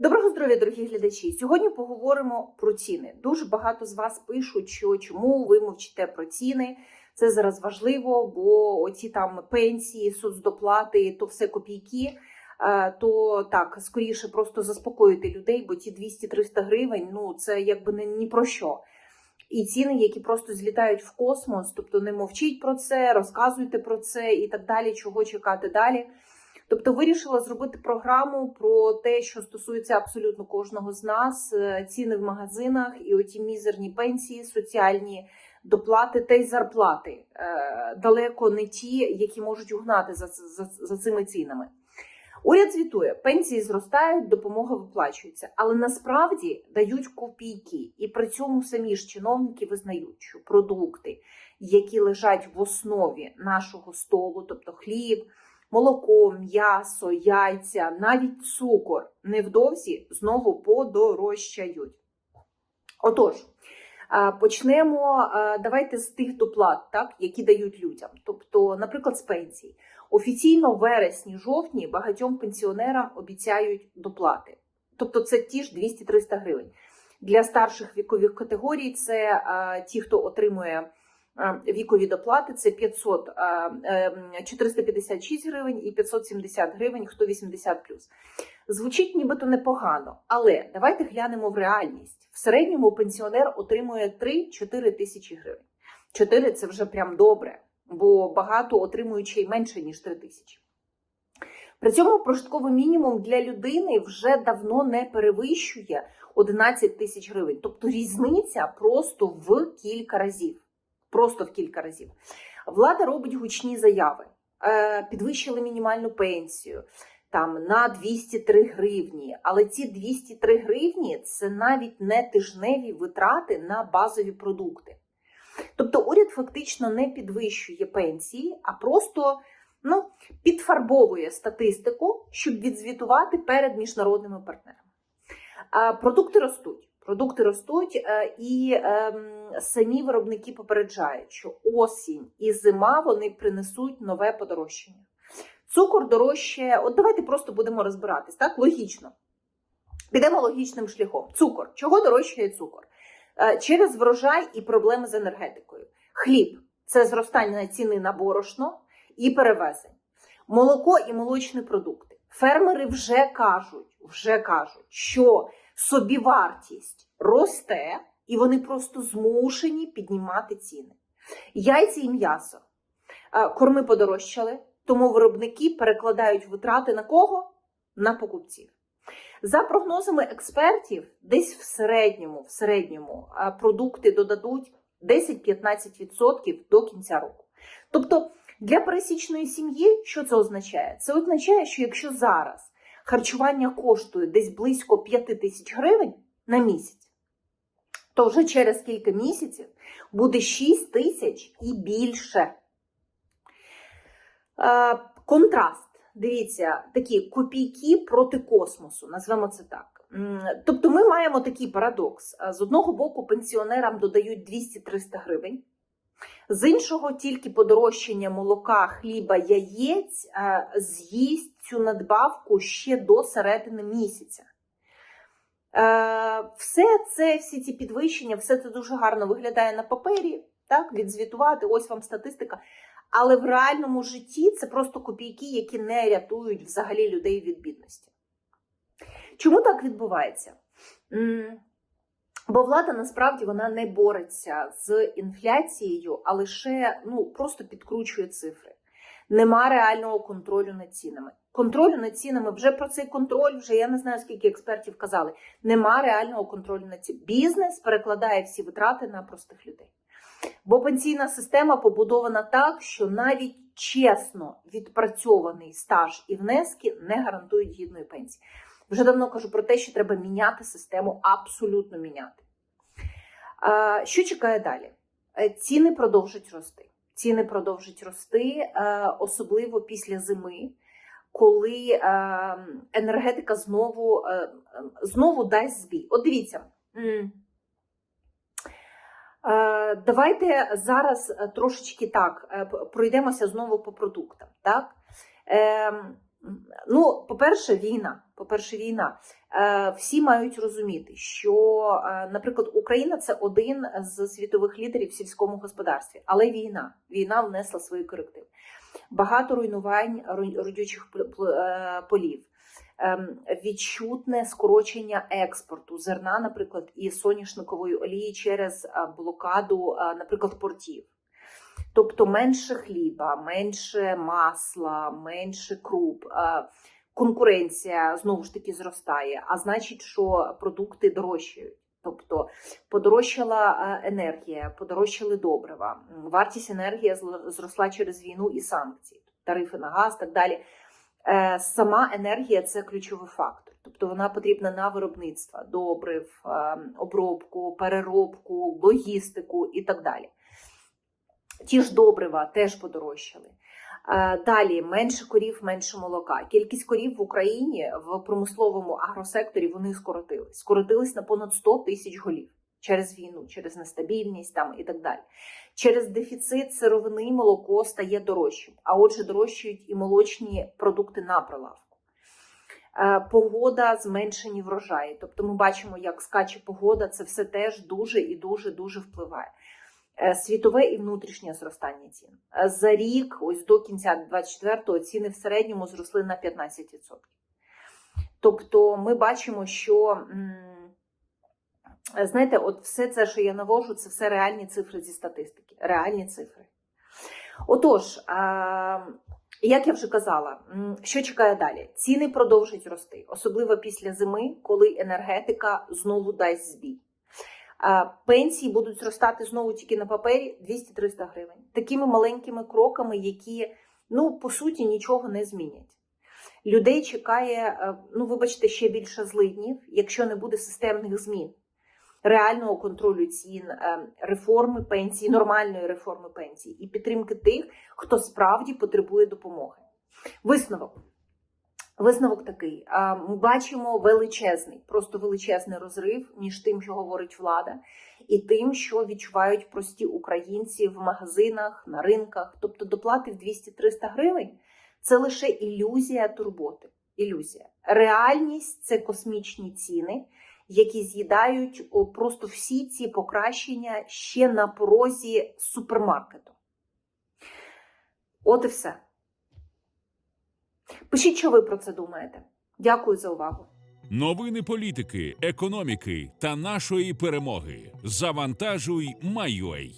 Доброго здоров'я, дорогі глядачі! Сьогодні поговоримо про ціни. Дуже багато з вас пишуть, що чому ви мовчите про ціни. Це зараз важливо, бо оці там пенсії, соцдоплати, то все копійки. Е, То так, скоріше просто заспокоїти людей, бо ті 200-300 гривень ну це якби не ні про що. І ціни, які просто злітають в космос, тобто не мовчіть про це, розказуйте про це і так далі, чого чекати далі. Тобто вирішила зробити програму про те, що стосується абсолютно кожного з нас, е, ціни в магазинах і оті мізерні пенсії, соціальні доплати та й зарплати е, далеко не ті, які можуть угнати за, за, за цими цінами. Уряд звітує, пенсії зростають, допомога виплачується, але насправді дають копійки, і при цьому самі ж чиновники визнають, що продукти, які лежать в основі нашого столу, тобто хліб, молоко, м'ясо, яйця, навіть цукор, невдовзі знову подорожчають. Отож, почнемо давайте з тих доплат, так, які дають людям. Тобто, наприклад, з пенсій. Офіційно в вересні-жовтні багатьом пенсіонерам обіцяють доплати. Тобто це ті ж 200-300 гривень. Для старших вікових категорій це а, ті, хто отримує вікові доплати, це 500, е, 456 гривень і 570 гривень, хто 80 Звучить нібито непогано, але давайте глянемо в реальність. В середньому пенсіонер отримує 3-4 тисячі гривень. 4 – це вже прям добре, бо багато отримують ще й менше, ніж 3 тисячі. При цьому прожитковий мінімум для людини вже давно не перевищує 11 тисяч гривень. Тобто різниця просто в кілька разів. Просто в кілька разів. Влада робить гучні заяви, Е, підвищили мінімальну пенсію там на 203 гривні. Але ці 203 гривні це навіть не тижневі витрати на базові продукти. Тобто уряд фактично не підвищує пенсії, а просто ну, підфарбовує статистику, щоб відзвітувати перед міжнародними партнерами. Продукти ростуть. Продукти ростуть, е, і ем, самі виробники попереджають, що осінь і зима вони принесуть нове подорожчання. Цукор дорожче, от давайте просто будемо розбиратись, так? Логічно. Підемо логічним шляхом. Цукор. Чого дорожчає цукор? Е, Через врожай і проблеми з енергетикою. Хліб це зростання ціни на борошно і перевезень. Молоко і молочні продукти. Фермери вже кажуть, вже кажуть, що собівартість росте, і вони просто змушені піднімати ціни. Яйця і м'ясо. Е, Корми подорожчали, тому виробники перекладають витрати на кого? На покупців. За прогнозами експертів, десь в середньому, в середньому е, продукти додадуть 10-15% до кінця року. Тобто для пересічної сім'ї що це означає? Це означає, що якщо зараз харчування коштує десь близько 5 тисяч гривень на місяць, то вже через кілька місяців буде 6 тисяч і більше. Е, Контраст. Дивіться, такі копійки проти космосу, назвемо це так. Тобто ми маємо такий парадокс. Е, З одного боку, пенсіонерам додають 200-300 гривень, з іншого, тільки подорожчання молока, хліба, яєць е, з'їсть цю надбавку ще до середини місяця. Е, Все це, всі ці підвищення, все це дуже гарно виглядає на папері, так, відзвітувати, ось вам статистика. Але в реальному житті це просто копійки, які не рятують взагалі людей від бідності. Чому так відбувається? Бо влада насправді вона не бореться з інфляцією, а лише ну, просто підкручує цифри. Нема реального контролю над цінами. Контролю над цінами вже про цей контроль, вже я не знаю, скільки експертів казали. Нема реального контролю над цінами. Бізнес перекладає всі витрати на простих людей. Бо пенсійна система побудована так, що навіть чесно відпрацьований стаж і внески не гарантують гідної пенсії. Вже давно кажу про те, що треба міняти систему, абсолютно міняти. Що чекає далі? Е, Ціни продовжать рости. Ціни продовжать рости, е, особливо після зими, коли е, енергетика знову, знову дасть збій. От дивіться. Давайте зараз трошечки так пройдемося знову по продуктам. Так? Ну, по-перше, війна. По-перше, війна. Е, всі мають розуміти, що, е, наприклад, Україна це один з світових лідерів в сільському господарстві, але війна. Війна внесла свої корективи. Багато руйнувань родючих е, полів. Ем, Відчутне скорочення експорту зерна, наприклад, і соняшникової олії через блокаду, наприклад, портів. Тобто менше хліба, менше масла, менше круп. е, Конкуренція знову ж таки зростає, а значить, що продукти дорожчають. Тобто подорожчала е, енергія, подорожчали добрива, вартість енергії зросла через війну і санкції, тарифи на газ, так далі. Е, Сама енергія це ключовий фактор, тобто вона потрібна на виробництво, добрив, е, обробку, переробку, логістику і так далі. Ті ж добрива теж подорожчали. Е, Далі менше корів, менше молока. Кількість корів в Україні в промисловому агросекторі вони скоротились. Скоротились на понад 100 тисяч голів через війну, через нестабільність там і так далі. Через дефіцит сировини молоко стає дорожчим, а отже, дорожчають і молочні продукти на прилавку. Е, Погода зменшені врожаї.Тобто ми бачимо, як скаче погода, це все теж дуже і дуже дуже впливає. Е, Світове і внутрішнє зростання цін. Е, За рік, ось до кінця 24-го, ціни в середньому зросли на 15%. Тобто ми бачимо, що знаєте, от все це, що я навожу, це все реальні цифри зі статистики. Реальні цифри. Отож, як я вже казала, що чекає далі? Ціни продовжать рости, особливо після зими, коли енергетика знову дасть збій. Пенсії будуть зростати знову тільки на папері 200-300 гривень. Такими маленькими кроками, які ну по суті нічого не змінять. Людей чекає, е, ну вибачте, ще більше злиднів, якщо не буде системних змін, реального контролю цін, е, реформи пенсії, нормальної реформи пенсії і підтримки тих, хто справді потребує допомоги. Висновок. Висновок такий: ми бачимо величезний, просто величезний розрив між тим, що говорить влада, і тим, що відчувають прості українці в магазинах, на ринках. Тобто доплати в 200-300 гривень це лише ілюзія турботи. Ілюзія. Реальність це космічні ціни, які з'їдають просто всі ці покращення ще на порозі супермаркету. От і все. Пишіть, що ви про це думаєте. Дякую за увагу. Новини політики, економіки та нашої перемоги. Завантажуй Майой.